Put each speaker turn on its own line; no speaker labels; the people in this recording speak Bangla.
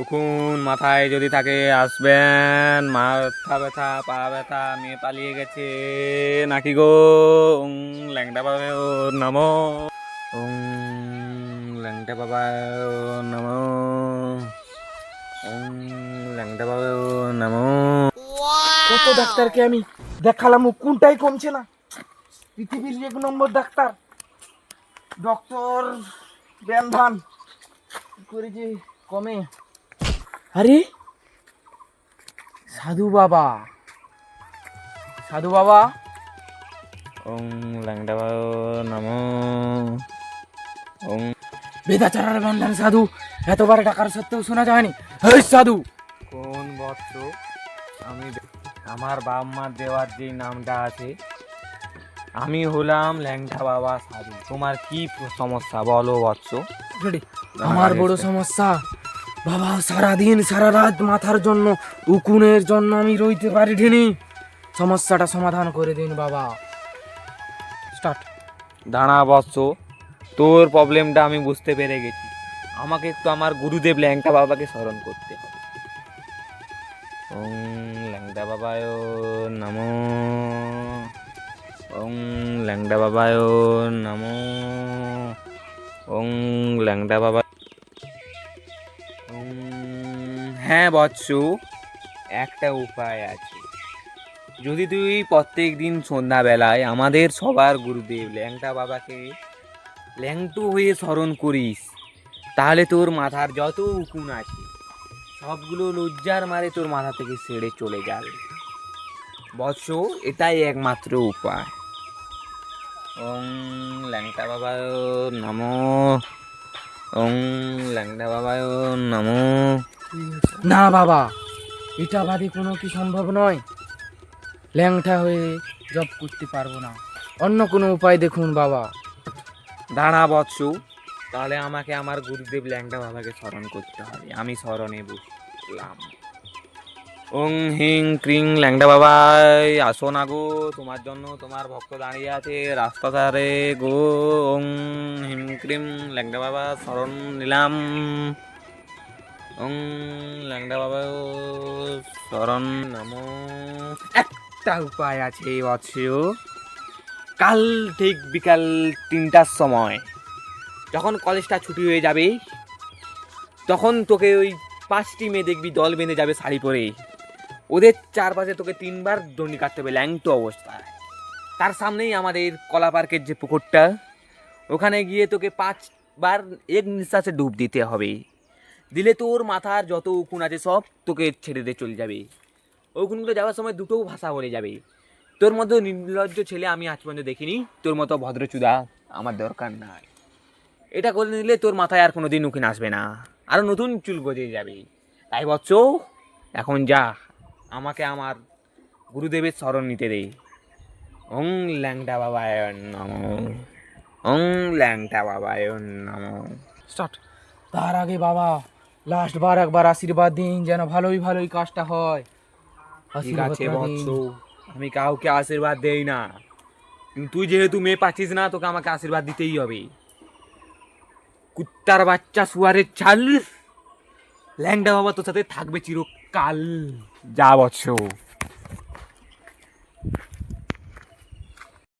উকুন মাথায় যদি থাকে আসবেন। মাথা ব্যথা, পা ব্যথা, মেয়ে পালিয়ে গেছে। নাকি গো? ল্যাংটা বাবা ওর নাম। ল্যাংটা বাবা ওর নাম। ল্যাংটা বাবা ওর নাম।
কত ডাক্তারকে আমি দেখালাম ও কোনটাই কমছে না। পৃথিবীর এক নম্বর ডাক্তার, ডক্টর ব্যানধান কি করে যে কমে? আরে? সাধু বাবা। সাধু বাবা?
উং ল্যাংটা নাম। উং
বেদাচারার বান্ধান সাধু এতবার টাকার সত্ত্বেও শোনা যায়নি। হেই সাধু!
কোন বৎস আমি আমার বাপ মার দেওয়ার যে নামটা আছে আমি হলাম ল্যাংটা বাবা সাধু। তোমার কি সমস্যা বলো বৎস।
আমার বড় সমস্যা। বাবা, সারাদিন সারা রাত মাথার জন্য, উকুনের জন্য আমি রইতে পারি ঢিনি সমস্যাটা সমাধান করে দিন বাবা। স্টার্ট
দাঁড়া বৎস, তোর প্রবলেমটা আমি বুঝতে পেরে গেছি। আমাকে একটু আমার গুরুদেব ল্যাংটা বাবাকে স্মরণ করতে হবে। ওং ল্যাংটা বাবায় নম। ওং ল্যাংটা বাবায় নম। ওং ল্যাংটা বাবা হ্যাঁ বৎসু একটা উপায় আছে। যদি তুই প্রত্যেক দিন সন্ধ্যাবেলায় আমাদের সবার গুরুদেব ল্যাংটা বাবাকে ল্যাংটু হয়ে স্মরণ করিস, তাহলে তোর মাথার যত উকুন আছে, সবগুলো লজ্জার মারে তোর মাথা থেকে সেরে চলে যাবে। বৎস এটাই একমাত্র উপায়। ওং ল্যাংটা বাবায় নম। ওং ল্যাংটা বাবায় নম।
না বাবা এটা বাদে কোনো কি সম্ভব নয়। ল্যাংটা হয়ে জব করতে পারব না। অন্য কোনো উপায় দেখুন বাবা।
দাঁড়া বৎসু, তাহলে আমাকে আমার গুরুদেব ল্যাংটা বাবাকে স্মরণ করতে হবে। আমি স্মরণে বুঝলাম ওং হিং ক্রিং ল্যাংটা বাবাই, আসো না গো, তোমার জন্য তোমার ভক্ত দাঁড়িয়ে আছে রাস্তা ধারে। গো, ওং হিম ক্রিম ল্যাংটা বাবা, স্মরণ নিলাম। ওং ল্যাংটা বাবা স্মরণ নাম। একটা উপায় আছে বৎসু কাল ঠিক বিকাল তিনটার সময়। যখন কলেজটা ছুটি হয়ে যাবে, তখন তোকে ওই পাঁচটি মেয়ে দেখবি, দল বেঁধে যাবে শাড়ি পরে। ওদের চারপাশে তোকে তিনবার দণ্ডি কাটতে হবে, ল্যাংটো অবস্থায়। তার সামনেই আমাদের কলা পার্কের যে পুকুরটা, ওখানে গিয়ে তোকে পাঁচবার এক নিঃশ্বাসে ডুব দিতে হবে। দিলে তোর মাথার যত উকুন আছে সব তোকে ছেড়ে দিয়ে চলে যাবে। উকুনগুলো যাওয়ার সময় দুটো ভাষা বলে যাবে। তোর মতো নির্লজ্জ ছেলে আমি আজ পর্যন্ত দেখিনি। তোর মতো ভদ্রচুদা আমার দরকার নাই। এটা করে নিলে তোর মাথায় আর কোনো দিন উকিন আসবে না। আরও নতুন চুল গজে যাবে। তাই বচ্চ এখন যা, আমাকে আমার গুরুদেবের স্মরণ নিতে দে। ওং ল্যাংটা বাবায় নম। ওং ল্যাংটা বাবায় নম।
স্টার্ট। তার আগে বাবা লাস্ট বার একবার আশীর্বাদ দিন যেন ভালোই ভালোই কাজটা হয়।
ঠিক আছে বৎস আমি কাউকে আশীর্বাদ দেই না। কিন্তু তুই যেহেতু মেয়ে পাচ্ছিস না তোকে আমাকে আশীর্বাদ দিতেই হবে। কুত্তার বাচ্চা সুয়ারের চাল ল্যাংডা বাবা তোর সাথে থাকবে চিরকাল। যা বৎস।